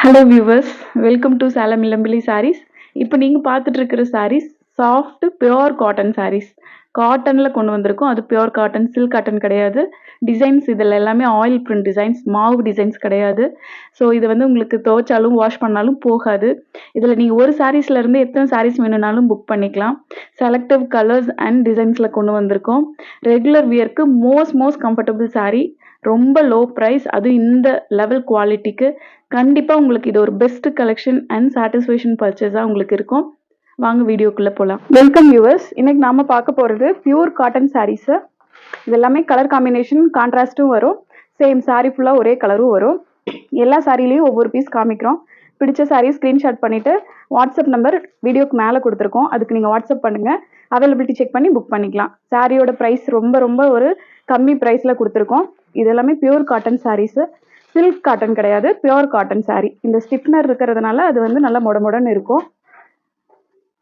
Hello viewers welcome to Salem Ilampillai sarees இப்போ நீங்கள் பார்த்துட்டு இருக்கிற sarees soft pure cotton sarees காட்டனில் கொண்டு வந்திருக்கோம். அது பியோர் காட்டன் சில்க் காட்டன் கிடையாது. டிசைன்ஸ் இதில் எல்லாமே ஆயில் பிரிண்ட் டிசைன்ஸ் மாவு டிசைன்ஸ் கிடையாது. ஸோ இது வந்து உங்களுக்கு துவைச்சாலும் வாஷ் பண்ணாலும் போகாது. இதில் நீங்கள் ஒரு சாரீஸ்லேருந்து எத்தனை சாரீஸ் வேணும்னாலும் புக் பண்ணிக்கலாம். செலக்டிவ் கலர்ஸ் அண்ட் டிசைன்ஸில் கொண்டு வந்திருக்கோம். ரெகுலர் வியர்க்கு மோஸ்ட் மோஸ்ட் கம்ஃபர்டபுள் சாரீ ரொம்ப லோ ப்ரைஸ் அதுவும் இந்த லெவல் குவாலிட்டிக்கு கண்டிப்பாக உங்களுக்கு இது ஒரு பெஸ்ட் கலெக்ஷன் அண்ட் சாட்டிஸ்ஃபேக்ஷன் பர்ச்சேஸாக உங்களுக்கு இருக்கும். வாங்க வீடியோக்குள்ளே போகலாம் வெல்கம் வியூவர்ஸ் இன்னைக்கு நாம பார்க்க போகிறது பியூர் காட்டன் சாரீஸு இது எல்லாமே கலர் காம்பினேஷன் கான்ட்ராஸ்ட்டும் வரும். சேம் சாரீ ஃபுல்லாக ஒரே கலரும் வரும். எல்லா சாரிலையும் ஒவ்வொரு பீஸ் காமிக்கிறோம். பிடிச்ச சாரீ ஸ்க்ரீன்ஷாட் பண்ணிவிட்டு வாட்ஸ்அப் நம்பர் வீடியோக்கு மேலே கொடுத்துருக்கோம். அதுக்கு நீங்கள் வாட்ஸ்அப் பண்ணுங்கள் அவைலபிலிட்டி செக் பண்ணி புக் பண்ணிக்கலாம். சாரியோட ப்ரைஸ் ரொம்ப ரொம்ப ஒரு கம்மி ப்ரைஸில் கொடுத்துருக்கோம். இது எல்லாமே pure cotton sarees silk cotton கிடையாது பியோர் காட்டன் saree. இந்த ஸ்டிஃப்னர் இருக்கிறதுனால அது வந்து நல்லா மொட மொடன்னு இருக்கும்.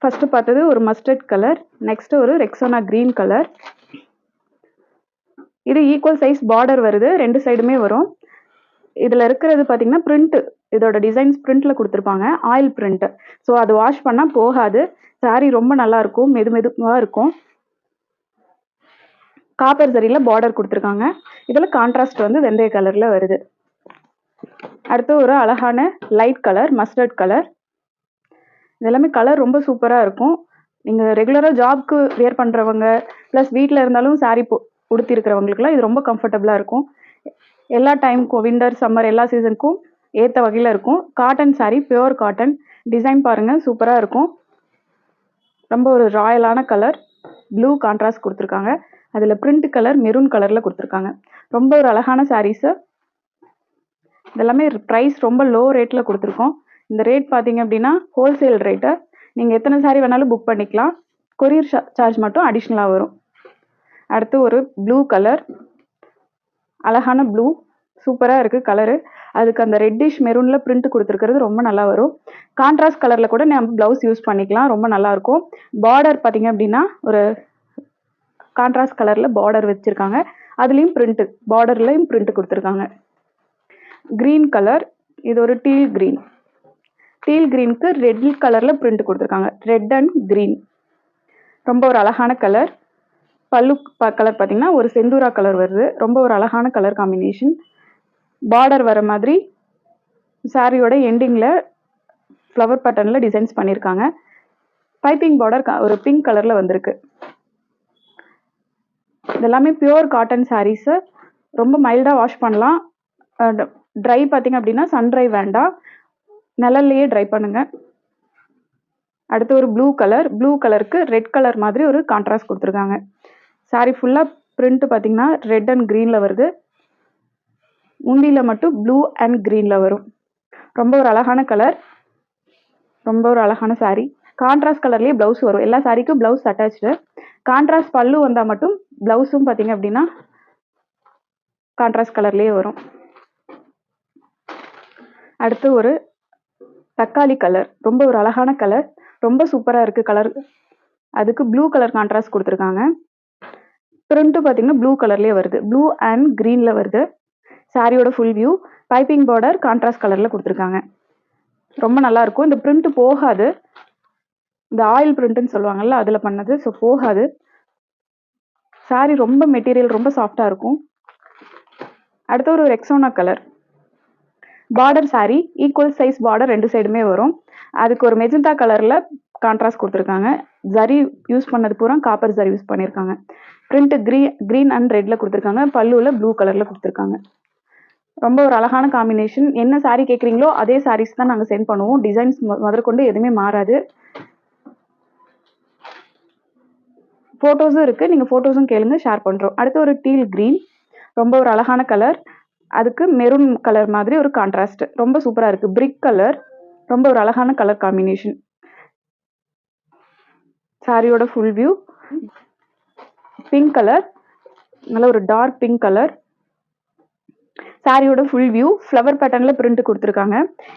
ஃபர்ஸ்ட் பார்த்தது ஒரு மஸ்டர்ட் கலர் நெக்ஸ்ட் ஒரு ரெக்ஸோனா க்ரீன் கலர் இது ஈக்குவல் சைஸ் பார்டர் வருது ரெண்டு சைடுமே வரும். இதில் இருக்கிறது பார்த்தீங்கன்னா பிரிண்ட் இதோட டிசைன்ஸ் பிரிண்ட்டில் கொடுத்துருப்பாங்க ஆயில் பிரிண்ட் ஸோ அது வாஷ் பண்ணால் போகாது. Saree ரொம்ப நல்லாயிருக்கும் மெது மெதுவாக இருக்கும். காப்பர் சரியில் பார்டர் கொடுத்துருக்காங்க. இதில் கான்ட்ராஸ்ட் வந்து வெந்தய கலரில் வருது. அடுத்து ஒரு அழகான லைட் கலர் மஸ்டர்ட் கலர் இதெல்லாமே கலர் ரொம்ப சூப்பராக இருக்கும். நீங்கள் ரெகுலராக ஜாப்க்கு வேர் பண்ணுறவங்க ப்ளஸ் வீட்டில் இருந்தாலும் சாரீ போ உடுத்திருக்கிறவங்களுக்குலாம் இது ரொம்ப கம்ஃபர்டபுளாக இருக்கும். எல்லா டைமுக்கும் விண்டர் சம்மர் எல்லா சீசனுக்கும் ஏற்ற வகையில் இருக்கும். Cotton saree pure cotton design பாருங்கள் சூப்பராக இருக்கும். ரொம்ப ஒரு ராயலான கலர் ப்ளூ கான்ட்ராஸ்ட் கொடுத்துருக்காங்க. அதில் பிரிண்ட் கலர் மெரூன் கலரில் கொடுத்துருக்காங்க. ரொம்ப ஒரு அழகான சாரீஸை இதெல்லாமே ப்ரைஸ் ரொம்ப லோ ரேட்டில் கொடுத்துருக்கோம். இந்த ரேட் பார்த்தீங்க அப்படின்னா ஹோல்சேல் ரேட்டு நீங்கள் எத்தனை சாரி வேணாலும் புக் பண்ணிக்கலாம். கொரியர் சார்ஜ் மட்டும் அடிஷ்னலாக வரும். அடுத்து ஒரு ப்ளூ கலர் அழகான ப்ளூ சூப்பராக இருக்குது கலரு அதுக்கு அந்த ரெட்டிஷ் மெரூனில் பிரிண்ட் கொடுத்துருக்கிறது ரொம்ப நல்லா வரும். கான்ட்ராஸ்ட் கலரில் கூட நம்ம ப்ளவுஸ் யூஸ் பண்ணிக்கலாம். ரொம்ப நல்லாயிருக்கும் பார்டர் பார்த்தீங்க அப்படின்னா ஒரு கான்ட்ராஸ்ட் கலரில் பார்டர் வச்சுருக்காங்க. அதுலேயும் பிரிண்ட்டு பார்டர்லையும் பிரிண்ட் கொடுத்துருக்காங்க. க்ரீன் கலர் இது ஒரு டீல் க்ரீன் டீல் க்ரீனுக்கு ரெட் கலரில் பிரிண்ட் கொடுத்துருக்காங்க. ரெட் அண்ட் க்ரீன் ரொம்ப ஒரு அழகான கலர் பல்லு கலர் பார்த்தீங்கன்னா ஒரு செந்தூரா கலர் வருது. ரொம்ப ஒரு அழகான கலர் காம்பினேஷன் பார்டர் வர மாதிரி சாரியோட எண்டிங்கில் ஃப்ளவர் பேட்டர்னில் டிசைன்ஸ் பண்ணியிருக்காங்க பைப்பிங் பார்டர் ஒரு பிங்க் கலரில் வந்திருக்கு. இதெல்லாமே பியூர் காட்டன் சாரீஸு ரொம்ப மைல்டாக வாஷ் பண்ணலாம். ட்ரை பார்த்தீங்க அப்படின்னா சன் ட்ரை வேண்டாம். நிழல்லையே ட்ரை பண்ணுங்க. அடுத்து ஒரு ப்ளூ கலர் ப்ளூ கலருக்கு ரெட் கலர் மாதிரி ஒரு கான்ட்ராஸ்ட் கொடுத்துருக்காங்க. சாரி ஃபுல்லாக பிரிண்ட் பார்த்தீங்கன்னா ரெட் அண்ட் க்ரீனில் வருது. முந்தியில் மட்டும் ப்ளூ அண்ட் க்ரீனில் வரும். ரொம்ப ஒரு அழகான கலர் ரொம்ப ஒரு அழகான சாரீ கான்ட்ராஸ்ட் கலர்லேயே ப்ளவுஸ் வரும். எல்லா சாரிக்கும் ப்ளவுஸ் அட்டாச்சு கான்ட்ராஸ்ட் பல்லு வந்தால் மட்டும் ப்ளவுஸும் பார்த்தீங்க அப்படின்னா கான்ட்ராஸ்ட் கலர்லேயே வரும். அடுத்து ஒரு தக்காளி கலர் ரொம்ப ஒரு அழகான கலர் ரொம்ப சூப்பராக இருக்குது கலர் அதுக்கு ப்ளூ கலர் கான்ட்ராஸ்ட் கொடுத்துருக்காங்க. பிரிண்ட்டு பார்த்தீங்கன்னா ப்ளூ கலர்லேயே வருது. ப்ளூ அண்ட் க்ரீனில் வருது. சாரியோட full view piping border contrast கலரில் கொடுத்துருக்காங்க. ரொம்ப நல்லாயிருக்கும் இந்த பிரிண்ட் போகாது. இந்த ஆயில் பிரிண்ட்டுன்னு சொல்லுவாங்கல்ல அதில் பண்ணது. ஸோ போகாது. சாரி ரொம்ப மெட்டீரியல் ரொம்ப சாஃப்டாக இருக்கும். அடுத்து ஒரு Rexona colour border saree equal size border ரெண்டு சைடுமே வரும். அதுக்கு ஒரு மெஜந்தா கலரில் கான்ட்ராஸ்ட் கொடுத்துருக்காங்க. ஜரி யூஸ் பண்ணது பூரா காப்பர் ஜரி யூஸ் பண்ணியிருக்காங்க பிரிண்ட் க்ரீ க்ரீன் அண்ட் ரெட்டில் கொடுத்துருக்காங்க. பல்லுவில் ப்ளூ கலரில் கொடுத்துருக்காங்க. ரொம்ப ஒரு அழகான காம்பினேஷன் என்ன சாரீ கேட்குறீங்களோ அதே சாரீஸ் தான் நாங்கள் சென்ட் பண்ணுவோம். டிசைன்ஸ் முதற்கொண்டு எதுவுமே மாறாது. ஃபோட்டோஸும் இருக்குது நீங்கள் ஃபோட்டோஸும் கேளுங்க ஷேர் பண்ணுறோம் அடுத்து ஒரு டீல் க்ரீன் ரொம்ப ஒரு அழகான கலர் அதுக்கு மெரூன் கலர் மாதிரி ஒரு கான்ட்ராஸ்ட் ரொம்ப சூப்பராக இருக்குது பிரிக் கலர் ரொம்ப ஒரு அழகான கலர் காம்பினேஷன் சாரியோட ஃபுல் வியூ பிங்க் கலர் நல்ல ஒரு டார்க் பிங்க் கலர் சாரியோட ஃபுல் வியூ ஃப்ளவர் பேட்டர்னில் பிரிண்ட் கொடுத்துருக்காங்க.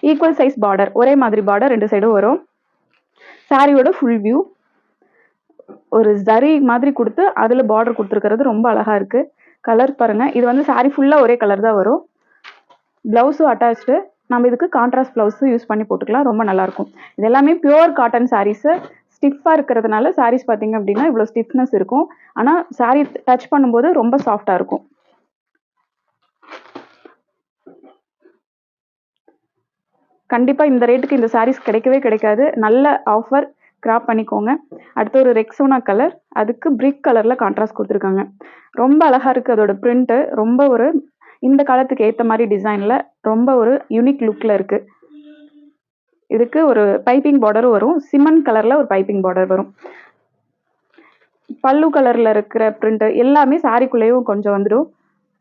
ஈக்குவல் சைஸ் பார்டர் ஒரே மாதிரி பார்டர் ரெண்டு சைடும் வரும். சாரியோட ஃபுல் வியூ ஒரு ஜரி மாதிரி கொடுத்து அதில் பார்டர் கொடுத்துருக்கிறது ரொம்ப அழகாக இருக்குது கலர் பாருங்கள் இது வந்து சாரீ ஃபுல்லாக ஒரே கலர் தான் வரும். ப்ளவுஸும் அட்டாச்சு நம்ம இதுக்கு கான்ட்ராஸ்ட் ப்ளவுஸும் யூஸ் பண்ணி போட்டுக்கலாம். ரொம்ப நல்லாயிருக்கும் இது எல்லாமே பியூர் காட்டன் சாரீஸு ஸ்டிஃபாக இருக்கிறதுனால சாரீஸ் பார்த்தீங்க அப்படின்னா இவ்வளோ ஸ்டிஃப்னஸ் இருக்கும். ஆனால் சாரீ டச் பண்ணும்போது ரொம்ப சாஃப்டாக இருக்கும். கண்டிப்பாக இந்த ரேட்டுக்கு இந்த சாரீஸ் கிடைக்கவே கிடைக்காது. நல்ல ஆஃபர் கிராப் பண்ணிக்கோங்க. அடுத்து ஒரு ரெக்ஸோனா கலர் அதுக்கு பிரிக் கலரில் கான்ட்ராஸ்ட் கொடுத்துருக்காங்க. ரொம்ப அழகாக இருக்குது அதோட பிரிண்ட்டு ரொம்ப ஒரு இந்த காலத்துக்கு ஏற்ற மாதிரி டிசைனில் ரொம்ப ஒரு யூனிக் லுக்கில் இருக்குது இதுக்கு ஒரு பைப்பிங் பார்டரும் வரும். சிமெண்ட் கலரில் ஒரு பைப்பிங் பார்டர் வரும். பல்லு கலரில் இருக்கிற பிரிண்ட்டு எல்லாமே சாரிக்குள்ளேயும் கொஞ்சம் வந்துடும்.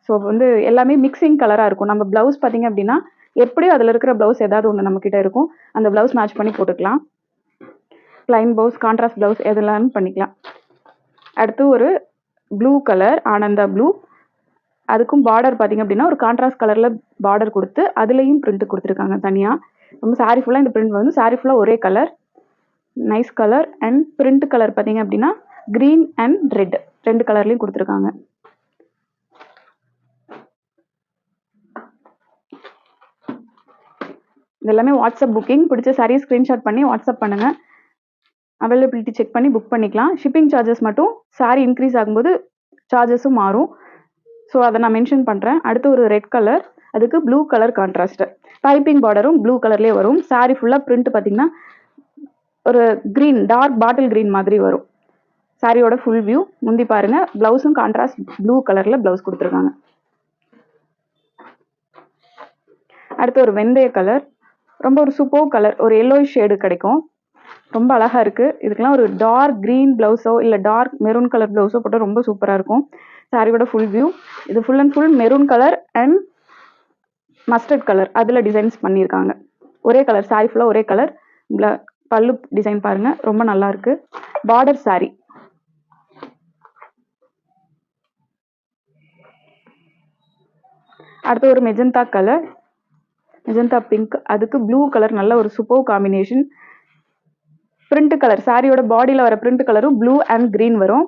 ஸோ வந்து எல்லாமே மிக்சிங் கலராக இருக்கும். நம்ம ப்ளவுஸ் பார்த்தீங்க அப்படின்னா எப்படியும் அதில் இருக்கிற ப்ளவுஸ் ஏதாவது ஒன்று நம்மக்கிட்ட இருக்கும். அந்த ப்ளவுஸ் மேட்ச் பண்ணி போட்டுக்கலாம். ப்ளைன் ப்ளவுஸ் கான்ட்ராஸ்ட் ப்ளவுஸ் எதெல்லாம் பண்ணிக்கலாம். அடுத்து ஒரு ப்ளூ கலர் ஆனந்தா ப்ளூ அதுக்கும் பார்டர் பார்த்தீங்க அப்படின்னா ஒரு கான்ட்ராஸ்ட் கலரில் பார்டர் கொடுத்து அதுலேயும் பிரிண்ட் கொடுத்துருக்காங்க தனியாக நம்ம சாரி ஃபுல்லாக இந்த பிரிண்ட் வந்து சாரி ஃபுல்லாக ஒரே colour nice colour and print colour பார்த்தீங்க அப்படின்னா க்ரீன் அண்ட் ரெட் ரெண்டு கலர்லேயும் கொடுத்துருக்காங்க. இதெல்லாமே வாட்ஸ்அப் புக்கிங் பிடிச்ச சாரியை ஸ்க்ரீன்ஷாட் பண்ணி வாட்ஸ்அப் பண்ணுங்கள் அவைலபிலிட்டி செக் பண்ணி புக் பண்ணிக்கலாம். ஷிப்பிங் சார்ஜஸ் மட்டும் saree இன்க்ரீஸ் ஆகும்போது சார்ஜஸும் மாறும். ஸோ அதை நான் மென்ஷன் பண்ணுறேன் அடுத்து ஒரு ரெட் கலர் அதுக்கு ப்ளூ கலர் கான்ட்ராஸ்ட்டு பைப்பிங் பார்டரும் ப்ளூ கலர்லேயே வரும். Saree ஃபுல்லாக பிரிண்ட் பார்த்தீங்கன்னா ஒரு க்ரீன் டார்க் பாட்டில் க்ரீன் மாதிரி வரும். சாரியோட ஃபுல் வியூ முந்தி பாருங்கள் ப்ளவுஸும் கான்ட்ராஸ்ட் ப்ளூ கலரில் ப்ளவுஸ் கொடுத்துருக்காங்க. அடுத்து ஒரு வெந்தய கலர் ரொம்ப ஒரு சூப்பர் கலர் ஒரு எல்லோ ஷேடு கிடைக்கும். ரொம்ப அழகாக இருக்குது இதுக்கெல்லாம் ஒரு டார்க் க்ரீன் ப்ளவுஸோ இல்லை டார்க் மெரூன் கலர் ப்ளவுஸோ போட்டால் ரொம்ப சூப்பராக இருக்கும். சாரியோட ஃபுல் வியூ இது full and full maroon colour and mustard colour அதில் டிசைன்ஸ் பண்ணியிருக்காங்க. ஒரே கலர் சாரி ஃபுல்லாக ஒரே கலர் பல்லு டிசைன் பாருங்க. ரொம்ப நல்லா இருக்குது பார்டர் சாரி அடுத்து ஒரு மெஜந்தா கலர் மெஜந்தா பிங்க் அதுக்கு ப்ளூ கலர் நல்ல ஒரு சூப்பர் காம்பினேஷன் பிரிண்ட் கலர் சாரியோட பாடியில் வர பிரிண்ட் கலரும் ப்ளூ அண்ட் க்ரீன் வரும்.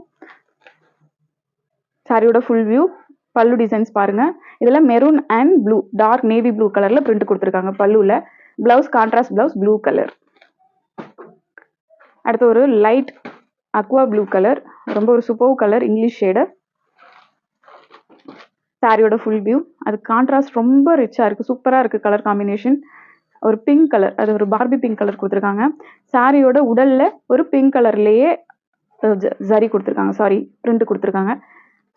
சாரியோட ஃபுல் வியூ பல்லு டிசைன்ஸ் பாருங்க. இதில் maroon and blue dark navy blue கலரில் பிரிண்ட் கொடுத்துருக்காங்க பல்லுவில் blouse contrast blouse blue colour அடுத்து ஒரு லைட் அக்வா ப்ளூ கலர் ரொம்ப ஒரு சூப்பர் கலர் இங்கிலீஷ் ஷேடு சாரியோட ஃபுல் வியூ அது கான்ட்ராஸ்ட் ரொம்ப ரிச்சாக இருக்குது சூப்பராக இருக்குது கலர் காம்பினேஷன் ஒரு பிங்க் கலர் அது ஒரு பார்பி பிங்க் கலர் கொடுத்துருக்காங்க. சாரியோட உடலில் ஒரு பிங்க் கலர்லேயே ஜரி கொடுத்துருக்காங்க. சாரி பிரிண்ட் கொடுத்துருக்காங்க.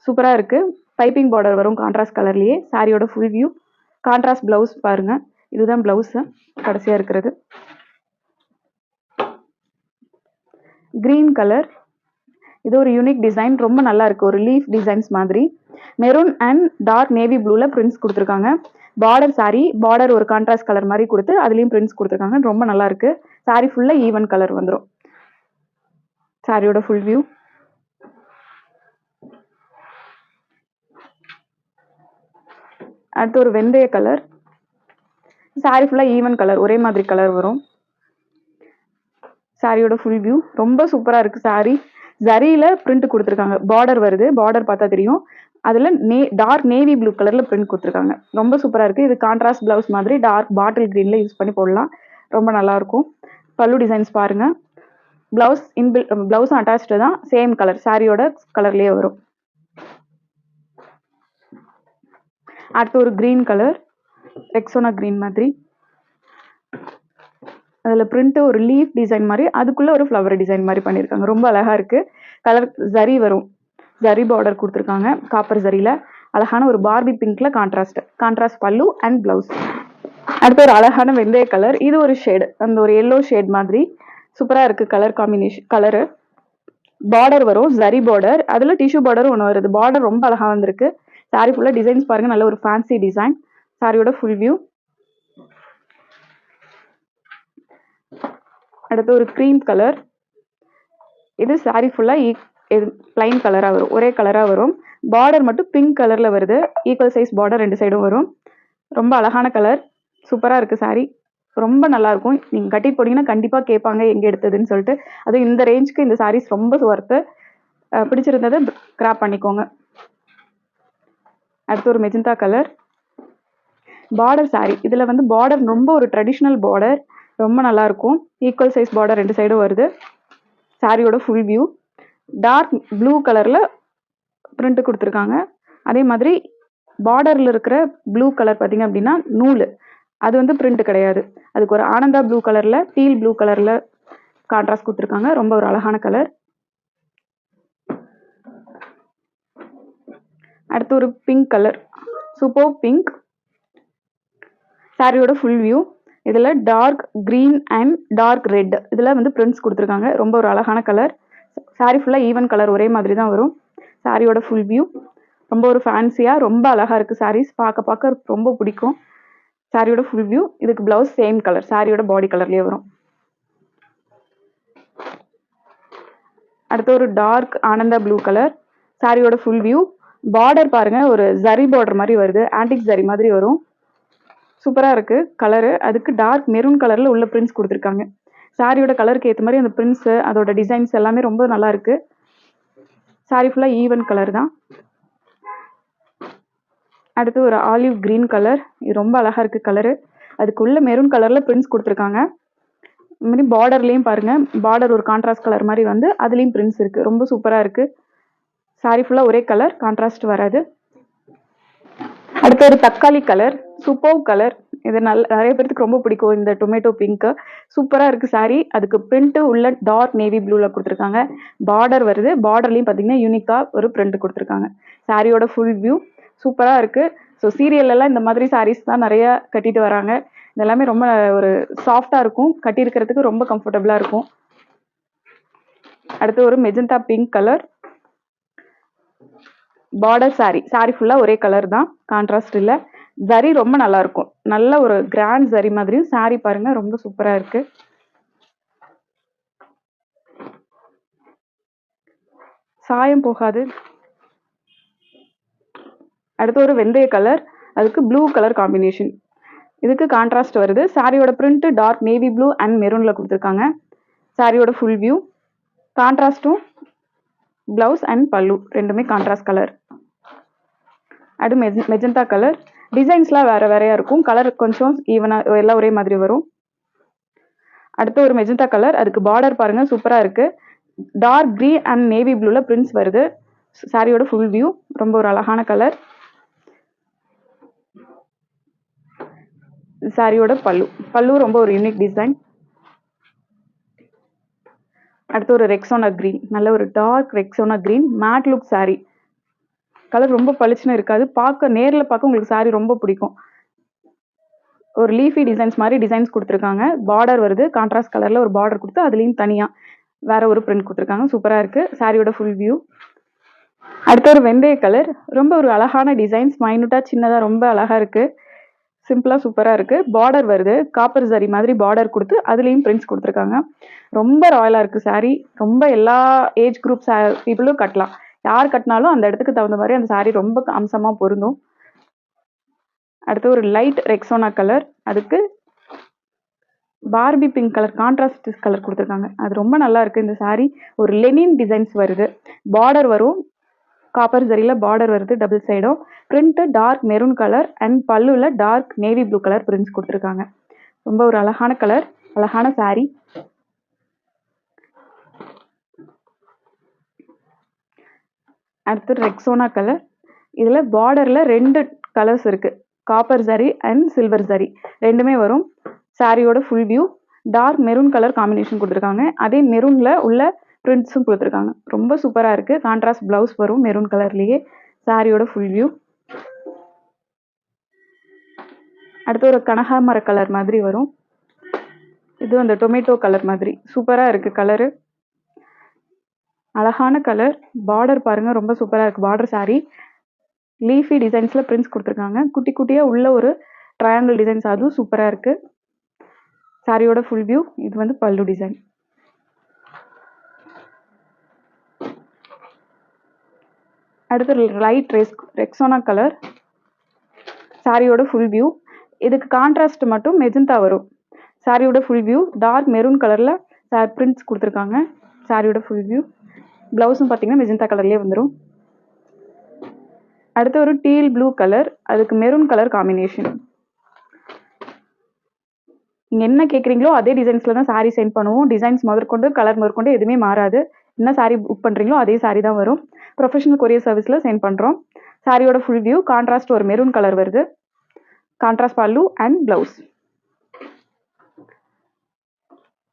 சூப்பராக இருக்குது பைப்பிங் பார்டர் வரும் கான்ட்ராஸ்ட் கலர்லேயே சாரியோட ஃபுல் வியூ கான்ட்ராஸ்ட் ப்ளவுஸ் பாருங்கள் இதுதான் ப்ளவுஸு கடைசியாக இருக்கிறது. க்ரீன் கலர் இது ஒரு யூனிக் டிசைன் ரொம்ப நல்லா இருக்கு. ஒரு லீஃப் டிசைன்ஸ் மாதிரி. மெரூன் அண்ட் டார்க் நேவி ப்ளூல பிரிண்ட்ஸ் கொடுத்துருக்காங்க. பார்டர் சாரீ பார்டர் ஒரு கான்ட்ராஸ்ட் கலர் மாதிரி கொடுத்து அதுலயும் பிரிண்ட்ஸ் கொடுத்துருக்காங்க. ரொம்ப நல்லா இருக்கு. சாரி ஃபுல்லா ஈவன் கலர் வந்துடும் சாரியோட ஃபுல் வியூ அடுத்து ஒரு வெந்தய கலர் சாரி ஃபுல்லா ஈவன் கலர் ஒரே மாதிரி கலர் வரும். சாரியோட ஃபுல் வியூ ரொம்ப சூப்பராக இருக்குது சாரி ஜரியில் பிரிண்ட் கொடுத்துருக்காங்க. பார்டர் வருது. பார்டர் பார்த்தா தெரியும். அதில் நே டார்க் நேவி ப்ளூ கலரில் பிரிண்ட் கொடுத்துருக்காங்க. ரொம்ப சூப்பராக இருக்குது இது கான்ட்ராஸ்ட் ப்ளவுஸ் மாதிரி டார்க் பாட்டில் க்ரீனில் யூஸ் பண்ணி போடலாம். ரொம்ப நல்லாயிருக்கும் பல்லு டிசைன்ஸ் பாருங்கள் ப்ளவுஸ் இன்பில் ப்ளவுஸும் அட்டாச்டு தான். சேம் கலர் சாரியோட கலர்லேயே வரும். அடுத்து ஒரு க்ரீன் கலர் ரெக்ஸோனா க்ரீன் மாதிரி. அதில் பிரிண்ட்டு ஒரு லீஃப் டிசைன் மாதிரி. அதுக்குள்ளே ஒரு ஃப்ளவர் டிசைன் மாதிரி பண்ணியிருக்காங்க ரொம்ப அழகாக இருக்குது கலர் ஜரி வரும். ஜரி பார்டர் கொடுத்துருக்காங்க காப்பர் ஜரியில் அழகான ஒரு பார்பி பிங்க்ல கான்ட்ராஸ்ட் கான்ட்ராஸ்ட் பல்லு அண்ட் ப்ளவுஸ் அடுத்து ஒரு அழகான வெந்தய கலர் இது ஒரு ஷேடு அந்த ஒரு எல்லோ ஷேட் மாதிரி. சூப்பராக இருக்குது கலர் காம்பினேஷன் கலரு பார்டர் வரும் ஜரி பார்டர் அதில் டிஷ்யூ பார்டரும் ஒன்று வருது. பார்டர் ரொம்ப அழகாக வந்திருக்கு. சாரி ஃபுல்லாக டிசைன்ஸ் பாருங்கள் நல்ல ஒரு ஃபேன்சி டிசைன் சாரியோட ஃபுல் வியூ அடுத்து ஒரு க்ரீம் கலர் இது சாரி ஃபுல்லாக இது பிளைன் கலராக வரும். ஒரே கலராக வரும். பார்டர் மட்டும் பிங்க் கலரில் வருது. ஈக்குவல் சைஸ் பார்டர் ரெண்டு சைடும் வரும். ரொம்ப அழகான கலர் சூப்பராக இருக்குது சாரி ரொம்ப நல்லாயிருக்கும் நீங்கள் கட்டிட்டு போனீங்கன்னா கண்டிப்பாக கேட்பாங்க எங்கே எடுத்ததுன்னு சொல்லிட்டு. அதுவும் இந்த ரேஞ்சுக்கு இந்த சாரீஸ் ரொம்ப ஒர்த்து பிடிச்சிருந்ததை கிராப் பண்ணிக்கோங்க. அடுத்து ஒரு மெஜந்தா கலர் பார்டர் saree. இதில் வந்து பார்டர் ரொம்ப ஒரு ட்ரெடிஷ்னல் பார்டர் ரொம்ப நல்லாயிருக்கும் ஈக்குவல் சைஸ் பார்டர் ரெண்டு சைடும் வருது. சாரியோட ஃபுல் வியூ டார்க் ப்ளூ கலரில் பிரிண்ட் கொடுத்துருக்காங்க. அதே மாதிரி பார்டரில் இருக்கிற ப்ளூ கலர் பார்த்திங்க அப்படின்னா நூல். அது வந்து பிரிண்ட் கிடையாது. அதுக்கு ஒரு ஆனந்தா ப்ளூ கலரில் டீல் ப்ளூ கலரில் கான்ட்ராஸ்ட் கொடுத்துருக்காங்க. ரொம்ப ஒரு அழகான கலர் அடுத்து ஒரு பிங்க் கலர் சூப்பர் பிங்க் சாரியோட ஃபுல் வியூ இதில் dark green and dark red இதில் வந்து பிரிண்ட்ஸ் கொடுத்துருக்காங்க. ரொம்ப ஒரு அழகான கலர் சாரி ஃபுல்லாக ஈவன் கலர் ஒரே மாதிரி தான் வரும். சாரியோட ஃபுல் வியூ ரொம்ப ஒரு ஃபேன்சியாக ரொம்ப அழகாக இருக்குது சாரீஸ் பார்க்க பார்க்க ரொம்ப பிடிக்கும். சாரியோட ஃபுல் வியூ இதுக்கு ப்ளவுஸ் சேம் கலர் சாரியோட பாடி கலர்லேயே வரும். அடுத்து ஒரு டார்க் ஆனந்தா ப்ளூ கலர் சாரியோட ஃபுல் வியூ பார்டர் பாருங்கள் ஒரு ஜரி பார்டர் மாதிரி வருது. ஆன்டிக் ஜரி மாதிரி வரும். சூப்பராக இருக்குது கலரு அதுக்கு டார்க் மெரூன் கலரில் உள்ள பிரிண்ட்ஸ் கொடுத்துருக்காங்க. சாரியோட கலருக்கு ஏற்ற மாதிரி அந்த பிரிண்ட்ஸு அதோட டிசைன்ஸ் எல்லாமே ரொம்ப நல்லா இருக்கு. சாரி ஃபுல்லாக ஈவன் கலர் தான். அடுத்து ஒரு ஆலிவ் கிரீன் கலர் இது ரொம்ப அழகாக இருக்குது கலரு அதுக்குள்ளே மெரூன் கலரில் பிரிண்ட்ஸ் கொடுத்துருக்காங்க. இது மாதிரி பார்டர்லேயும் பாருங்கள் பார்டர் ஒரு கான்ட்ராஸ்ட் கலர் மாதிரி வந்து அதுலேயும் பிரிண்ட்ஸ் இருக்குது ரொம்ப சூப்பராக இருக்குது சாரி ஃபுல்லாக ஒரே கலர் கான்ட்ராஸ்ட் வராது. அடுத்து ஒரு தக்காளி கலர் சூப்பர் கலர் இது நல்ல நிறைய பேருக்கு ரொம்ப பிடிக்கும். இந்த டொமேட்டோ பிங்க் சூப்பராக இருக்கு சாரி அதுக்கு பிரிண்ட் உள்ள டார்க் நேவி ப்ளூல கொடுத்துருக்காங்க. பார்டர் வருது. பார்டர்லையும் பார்த்தீங்கன்னா யூனிக்காக ஒரு பிரிண்ட் கொடுத்துருக்காங்க. சாரியோட ஃபுல் வியூ சூப்பராக இருக்கு. ஸோ சீரியல்லாம் இந்த மாதிரி சாரீஸ் தான் நிறைய கட்டிட்டு வராங்க. இதெல்லாமே ரொம்ப ஒரு சாஃப்டாக இருக்கும். கட்டியிருக்கிறதுக்கு ரொம்ப கம்ஃபர்டபுளாக இருக்கும். அடுத்து ஒரு magenta pink colour border sari sari ஃபுல்லாக ஒரே கலர் தான். கான்ட்ராஸ்ட் இல்லை. ஜரி ரொம்ப நல்லா இருக்கும். நல்ல ஒரு கிராண்ட் ஜரி மாதிரியும் சாரி பாருங்க ரொம்ப சூப்பராக இருக்கு. சாயம் போகாது. அடுத்து ஒரு வெந்தய கலர் அதுக்கு ப்ளூ கலர் காம்பினேஷன் இதுக்கு கான்ட்ராஸ்ட் வருது. சாரியோட print dark navy blue and மெரூனில் கொடுத்துருக்காங்க. சாரியோட ஃபுல் வியூ கான்ட்ராஸ்ட்டும் ப்ளவுஸ் அண்ட் பல்லு ரெண்டுமே கான்ட்ராஸ்ட் கலர் அது மெஜ் மெஜந்தா கலர் டிசைன்ஸ்லாம் வேறு வேறையாக இருக்கும். கலர் கொஞ்சம் ஈவனாக எல்லாம் ஒரே மாதிரி வரும். அடுத்து ஒரு மெஜந்தா கலர் அதுக்கு பார்டர் பாருங்கள் சூப்பராக இருக்குது டார்க் க்ரீன் அண்ட் நேவி ப்ளூவில் பிரிண்ட்ஸ் வருது. சாரியோட ஃபுல் வியூ ரொம்ப ஒரு அழகான கலர் சாரியோட பல்லு. பல்லு ரொம்ப ஒரு யூனிக் டிசைன் அடுத்து ஒரு ரெக்ஸோனா க்ரீன் நல்ல ஒரு dark Rexona green matte look sari colour ரொம்ப பளிச்சுன்னு இருக்காது. பார்க்க நேரில் பார்க்க உங்களுக்கு saree ரொம்ப பிடிக்கும். ஒரு லீஃபி டிசைன்ஸ் மாதிரி டிசைன்ஸ் கொடுத்துருக்காங்க. பார்டர் வருது. கான்ட்ராஸ்ட் கலரில் ஒரு பார்டர் கொடுத்து அதுலேயும் தனியாக வேற ஒரு பிரிண்ட் கொடுத்துருக்காங்க. சூப்பராக இருக்குது சாரியோட ஃபுல் வியூ அடுத்த ஒரு வெந்தய கலர் ரொம்ப ஒரு அழகான டிசைன்ஸ் மைனூட்டாக சின்னதாக ரொம்ப அழகாக இருக்குது சிம்பிளாக சூப்பராக இருக்குது பார்டர் வருது. காப்பர் சரி மாதிரி பார்டர் கொடுத்து அதுலேயும் பிரிண்ட்ஸ் கொடுத்துருக்காங்க. ரொம்ப ராயலாக இருக்குது saree. ரொம்ப எல்லா ஏஜ் குரூப் பீப்புளும் கட்டலாம். யார் கட்டினாலும் அந்த இடத்துக்கு தகுந்த மாதிரி அந்த சாரீ ரொம்ப அம்சமாக பொருந்தும். அடுத்து ஒரு லைட் ரெக்ஸோனா கலர் அதுக்கு Barbie pink colour contrast colour கொடுத்துருக்காங்க. அது ரொம்ப நல்லா இருக்குது இந்த சாரீ ஒரு லெனின் டிசைன்ஸ் வருது. பார்டர் வரும். காப்பர் சரியில் பார்டர் வருது டபுள் சைடும் print dark maroon colour and பல்லுல dark navy blue colour prints கொடுத்துருக்காங்க. ரொம்ப ஒரு அழகான கலர் அழகான சாரீ அடுத்து ரெக்ஸோனா கலர் இதில் பார்டரில் ரெண்டு கலர்ஸ் இருக்குது copper zari and silver zari ரெண்டுமே வரும். சாரியோட full view dark maroon colour combination கொடுத்துருக்காங்க. அதே மெரூனில் உள்ள பிரிண்ட்ஸும் கொடுத்துருக்காங்க. ரொம்ப சூப்பராக இருக்குது கான்ட்ராஸ்ட் ப்ளவுஸ் வரும் மெரூன் கலர்லேயே சாரியோட ஃபுல் வியூ அடுத்து ஒரு கனகாமர கலர் மாதிரி வரும். இது அந்த டொமேட்டோ கலர் மாதிரி. சூப்பராக இருக்குது கலரு அழகான கலர் பார்டர் பாருங்க ரொம்ப சூப்பராக இருக்குது பார்டர் சாரீ லீஃபி டிசைன்ஸில் பிரிண்ட்ஸ் கொடுத்துருக்காங்க. குட்டி குட்டியாக உள்ள ஒரு ட்ரையாங்கிள் டிசைன்ஸ் அதுவும் சூப்பராக இருக்குது சாரியோட ஃபுல் வியூ இது வந்து பல்லு டிசைன் அடுத்து லைட் ரெஸ் ரெக்ஸோனா கலர் சாரியோட ஃபுல் வியூ இதுக்கு கான்ட்ராஸ்ட் மட்டும் மெஜந்தா வரும். சாரியோட ஃபுல் வியூ டார்க் மெரூன் கலரில் பிரிண்ட்ஸ் கொடுத்துருக்காங்க. சாரியோட ஃபுல் வியூ ப்ளவுஸும் பார்த்தீங்கன்னா மெஜந்தா கலர்லேயே வந்துடும் அடுத்து ஒரு டீல் ப்ளூ கலர் அதுக்கு மெரூன் கலர் காம்பினேஷன். நீங்கள் என்ன கேட்குறீங்களோ அதே டிசைன்ஸில் தான் சாரீ சென்ட் பண்ணுவோம். டிசைன்ஸ் முதற்கொண்டு கலர் முதற்கொண்டு எதுவுமே மாறாது. என்ன சாரீ புக் பண்ணுறீங்களோ அதே சாரீ தான் வரும். ப்ரொஃபஷனல் கொரியர் சர்வீஸில் சென்ட் பண்ணுறோம் சாரியோட ஃபுல் வியூ கான்ட்ராஸ்ட் ஒரு மெரூன் கலர் வருது. கான்ட்ராஸ்ட் பல்லு அண்ட் ப்ளவுஸ்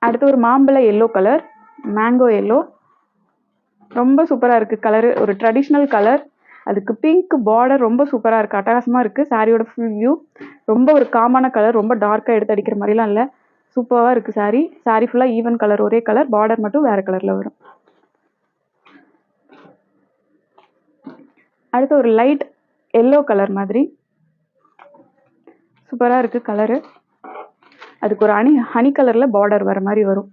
அடுத்து ஒரு மாம்பழ எல்லோ கலர் மேங்கோ எல்லோ ரொம்ப சூப்பராக இருக்குது கலரு ஒரு ட்ரெடிஷ்னல் கலர் அதுக்கு பிங்க் பார்டர் ரொம்ப சூப்பராக இருக்குது அட்டகாசமாக இருக்குது சாரியோட ஃபுல் வியூ ரொம்ப ஒரு காமான கலர் ரொம்ப டார்க்காக எடுத்து அடிக்கிற மாதிரிலாம் இல்லை. சூப்பராக இருக்குது சாரி சாரி ஃபுல்லாக ஈவன் கலர் ஒரே கலர் பார்டர் மட்டும் வேறு கலரில் வரும். அடுத்து ஒரு லைட் எல்லோ கலர் மாதிரி. சூப்பராக இருக்குது கலரு அதுக்கு ஒரு ஹனி ஹனி கலரில் பார்டர் வர மாதிரி வரும்.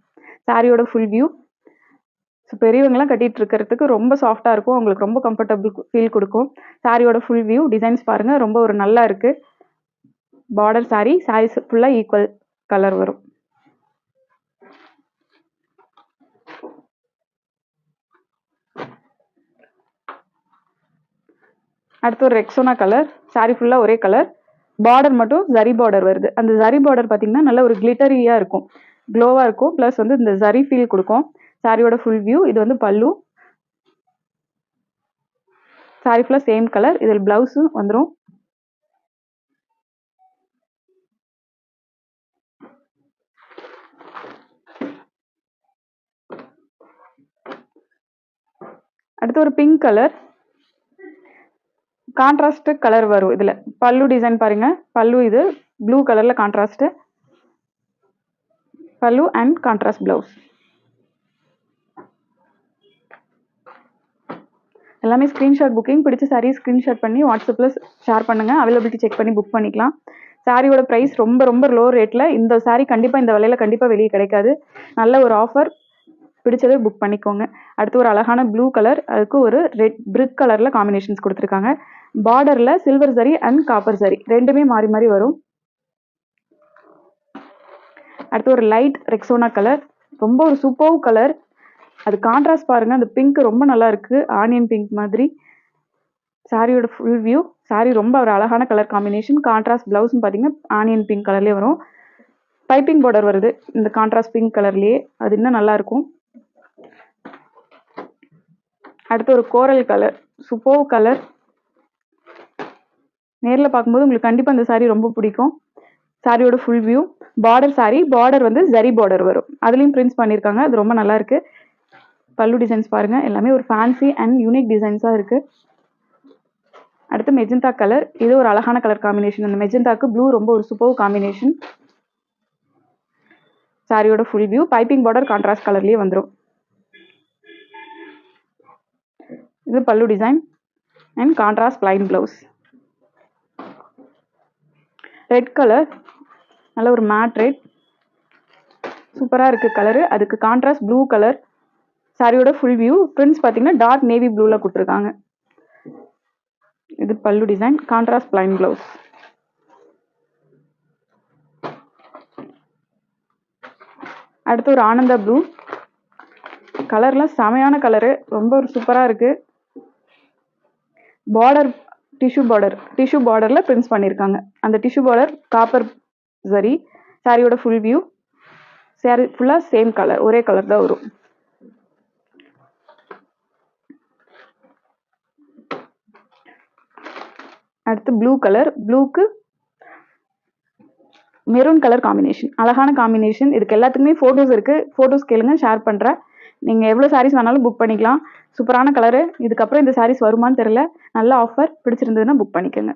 சாரியோட ஃபுல் வியூ ஸோ பெரியவங்கலாம் கட்டிட்டு இருக்கிறதுக்கு ரொம்ப சாஃப்டாக இருக்கும். அவங்களுக்கு ரொம்ப கம்ஃபர்டபுள் ஃபீல் கொடுக்கும். சாரியோட ஃபுல் வியூ டிசைன்ஸ் பாருங்கள் ரொம்ப ஒரு நல்லா இருக்குது பார்டர் சாரி சாரீஸ் ஃபுல்லாக ஈக்குவல் கலர் வரும். அடுத்து ஒரு ரெக்ஸோனா கலர் சாரி ஃபுல்லாக ஒரே கலர் பார்டர் மட்டும் ஜரி பார்டர் வருது. அந்த ஜரி பார்டர் பார்த்தீங்கன்னா நல்ல ஒரு கிளிட்டரியாக இருக்கும். க்ளோவாக இருக்கும். ப்ளஸ் வந்து இந்த ஜரி ஃபீல் கொடுக்கும். சாரியோட ஃபுல் வியூ இது வந்து பல்லு. சாரி ஃபுல்லாக சேம் கலர் இதில் ப்ளவுஸும் வந்துடும் அடுத்து ஒரு பிங்க் கலர் கான்ட்ராஸ்ட் கலர் வரும் இதில். பல்லு டிசைன் பாருங்க. பல்லு இது ப்ளூ கலரில் கான்ட்ராஸ்ட்டு பல்லு அண்ட் கான்ட்ராஸ்ட் ப்ளவுஸ் எல்லாமே ஸ்க்ரீன்ஷாட் புக்கிங் பிடிச்ச சாரீ ஸ்க்ரீன்ஷாட் பண்ணி வாட்ஸ்அப்பில் ஷேர் பண்ணுங்கள் அவைலபிலிட்டி செக் பண்ணி புக் பண்ணிக்கலாம். சாரியோட ப்ரைஸ் ரொம்ப ரொம்ப லோ ரேட்டில் இந்த saree கண்டிப்பாக இந்த விலையில் கண்டிப்பாக வெளியே கிடைக்காது. நல்ல ஒரு ஆஃபர் பிடிச்சதை புக் பண்ணிக்கோங்க. அடுத்து ஒரு அழகான ப்ளூ கலர் அதுக்கு ஒரு ரெட் பிரிக் கலரில் காம்பினேஷன்ஸ் கொடுத்துருக்காங்க. பார்டரில் சில்வர் சரி அண்ட் காப்பர் சரி ரெண்டுமே மாறி மாறி வரும். அடுத்து ஒரு லைட் ரெக்ஸோனா கலர் ரொம்ப ஒரு சூப்பர் கலர் அது கான்ட்ராஸ்ட் பாருங்க அந்த பிங்க் ரொம்ப நல்லா இருக்கு. ஆனியன் பிங்க் மாதிரி. சாரியோட ஃபுல் வியூ சாரி ரொம்ப ஒரு அழகான கலர் காம்பினேஷன் கான்ட்ராஸ்ட் ப்ளவுஸ்னு பார்த்தீங்கன்னா ஆனியன் பிங்க் கலர்லேயே வரும். பைப்பிங் பார்டர் வருது. இந்த கான்ட்ராஸ்ட் பிங்க் கலர்லேயே அது இன்னும் நல்லா இருக்கும். அடுத்து ஒரு கோரல் கலர் சுப்போவ் கலர் நேரில் பார்க்கும்போது உங்களுக்கு கண்டிப்பாக இந்த சாரீ ரொம்ப பிடிக்கும். சாரியோட full view border sari border வந்து ஜரி பார்டர் வரும். அதுலேயும் பிரிண்ட்ஸ் பண்ணியிருக்காங்க அது ரொம்ப நல்லா இருக்குது பல்லு டிசைன்ஸ் பாருங்க. எல்லாமே ஒரு ஃபேன்சி அண்ட் யூனிக் டிசைன்ஸாக இருக்கு. அடுத்து மெஜந்தா கலர் இது ஒரு அழகான கலர் காம்பினேஷன் அந்த மெஜந்தாக்கு ப்ளூ ரொம்ப ஒரு சூப்பர் காம்பினேஷன் சாரியோட full view piping border contrast கலர்லேயே வந்துடும் இது பல்லு design and contrast plain blouse red colour நல்ல ஒரு மேட் ரெட் சூப்பராக இருக்குது கலரு அதுக்கு கான்ட்ராஸ்ட் ப்ளூ கலர் சாரியோட ஃபுல் வியூ பிரிண்ட்ஸ் பார்த்தீங்கன்னா டார்க் நேவி ப்ளூவில் கொடுத்துருக்காங்க. இது பல்லு டிசைன் கான்ட்ராஸ்ட் பிளைன் ப்ளவுஸ் அடுத்து ஒரு ஆனந்தா ப்ளூ கலர்லாம் செமையான கலரு ரொம்ப ஒரு சூப்பராக இருக்குது பார்டர் டிஷ்யூ பார்டர் டிஷ்யூ பார்டரில் பிரிண்ட்ஸ் பண்ணியிருக்காங்க அந்த டிஷ்யூ பார்டர் காப்பர் சரி சாரியோட ஃபுல் வியூ சாரி ஃபுல்லாக சேம் கலர் ஒரே கலர் தான் வரும். அடுத்து ப்ளூ கலர் ப்ளூக்கு மெரூன் கலர் காம்பினேஷன் அழகான காம்பினேஷன் இதுக்கு எல்லாத்துக்குமே ஃபோட்டோஸ் இருக்குது ஃபோட்டோஸ் கேளுங்க ஷேர் பண்ணுறேன் நீங்கள் எவ்வளோ சாரீஸ் வேணாலும் புக் பண்ணிக்கலாம். சூப்பரான கலரு இதுக்கப்புறம் இந்த சாரீஸ் வருமான்னு தெரில நல்ல ஆஃபர் பிடிச்சிருந்ததுன்னா புக் பண்ணிக்கோங்க.